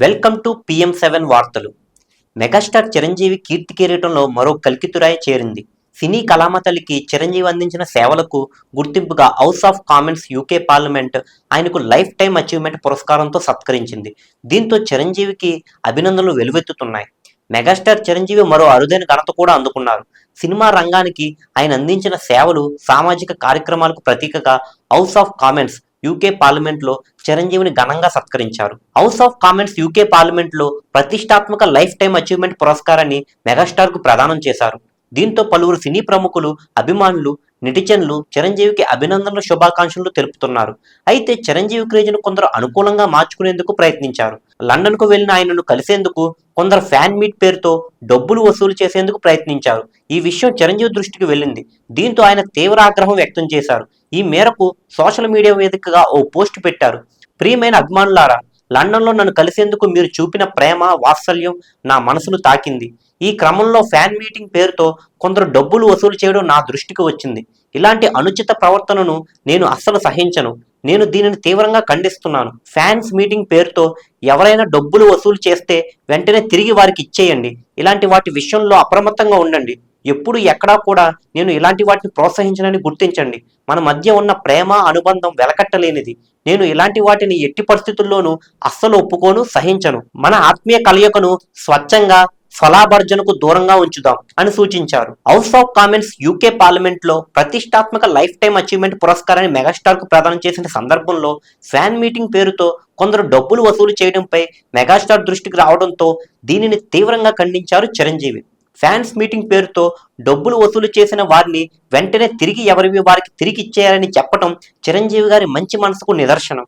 Welcome to PM seven వార్తలు. Megastar Chiranjeevi కీర్తి కిరీటంలో మరో కల్కితురాయి చేరింది. సినీ కళామతలికి చిరంజీవి అందించిన సేవలకు గుర్తింపుగా House of Commons UK parliament ఆయనకు లైఫ్ టైం అచీవ్మెంట్ పురస్కారంతో సత్కరించింది. దీంతో చిరంజీవికి అభినందనలు వెలువెత్తుతున్నాయి. మెగాస్టార్ చిరంజీవి మరో అరుదైన ఘనత కూడా అందుకున్నారు. సినిమా రంగానికి ఆయన అందించిన సేవలు సామాజిక కార్యక్రమాలకు ప్రతీకగా హౌస్ ఆఫ్ కామెంట్స్ యూకే పార్లమెంట్లో చిరంజీవిని ఘనంగా సత్కరించారు. హౌస్ ఆఫ్ కామెంట్స్ యూకే పార్లమెంట్లో ప్రతిష్టాత్మక లైఫ్ టైం అచీవ్మెంట్ పురస్కారాన్ని మెగాస్టార్కు ప్రదానం చేశారు. దీంతో పలువురు సినీ ప్రముఖులు అభిమానులు నెటిజన్లు చిరంజీవికి అభినందనలు శుభాకాంక్షలు తెలుపుతున్నారు. అయితే చిరంజీవి క్రేజ్ను కొందరు అనుకూలంగా మార్చుకునేందుకు ప్రయత్నించారు. లండన్కు వెళ్ళిన ఆయనను కలిసేందుకు కొందరు ఫ్యాన్ మీట్ పేరుతో డబ్బులు వసూలు చేసేందుకు ప్రయత్నించారు. ఈ విషయం చిరంజీవి దృష్టికి వెళ్ళింది. దీంతో ఆయన తీవ్ర ఆగ్రహం వ్యక్తం చేశారు. ఈ మేరకు సోషల్ మీడియా వేదికగా ఓ పోస్ట్ పెట్టారు. ప్రియమైన అభిమానులారా లండన్లో నన్ను కలిసేందుకు మీరు చూపిన ప్రేమ వాత్సల్యం నా మనసును తాకింది. ఈ క్రమంలో ఫ్యాన్ మీటింగ్ పేరుతో కొందరు డబ్బులు వసూలు చేయడం నా దృష్టికి వచ్చింది. ఇలాంటి అనుచిత ప్రవర్తనను నేను అస్సలు సహించను. నేను దీనిని తీవ్రంగా ఖండిస్తున్నాను. ఫ్యాన్స్ మీటింగ్ పేరుతో ఎవరైనా డబ్బులు వసూలు చేస్తే వెంటనే తిరిగి వారికి ఇచ్చేయండి. ఇలాంటి వాటి విషయంలో అప్రమత్తంగా ఉండండి. ఎప్పుడు ఎక్కడా కూడా నేను ఇలాంటి వాటిని ప్రోత్సహించనని గుర్తించండి. మన మధ్య ఉన్న ప్రేమ అనుబంధం వెలకట్టలేనిది. నేను ఇలాంటి వాటిని ఎట్టి పరిస్థితుల్లోనూ అస్సలు ఒప్పుకోను సహించను. మన ఆత్మీయ కలయికను స్వచ్ఛంగా స్వలాభర్జనకు దూరంగా ఉంచుదాం అని సూచించారు. హౌస్ ఆఫ్ కామెంట్స్ యూకే పార్లమెంట్లో ప్రతిష్టాత్మక లైఫ్ టైం అచీవ్మెంట్ పురస్కారాన్ని మెగాస్టార్కు ప్రదానం చేసిన సందర్భంలో ఫ్యాన్ మీటింగ్ పేరుతో కొందరు డబ్బులు వసూలు చేయడంపై మెగాస్టార్ దృష్టికి రావడంతో దీనిని తీవ్రంగా ఖండించారు చిరంజీవి. ఫ్యాన్స్ మీటింగ్ పేరుతో డబ్బులు వసూలు చేసిన వారిని వెంటనే తిరిగి ఎవరివి వారికి తిరిగి ఇచ్చేయాలని చెప్పడం చిరంజీవి గారి మంచి మనసుకు నిదర్శనం.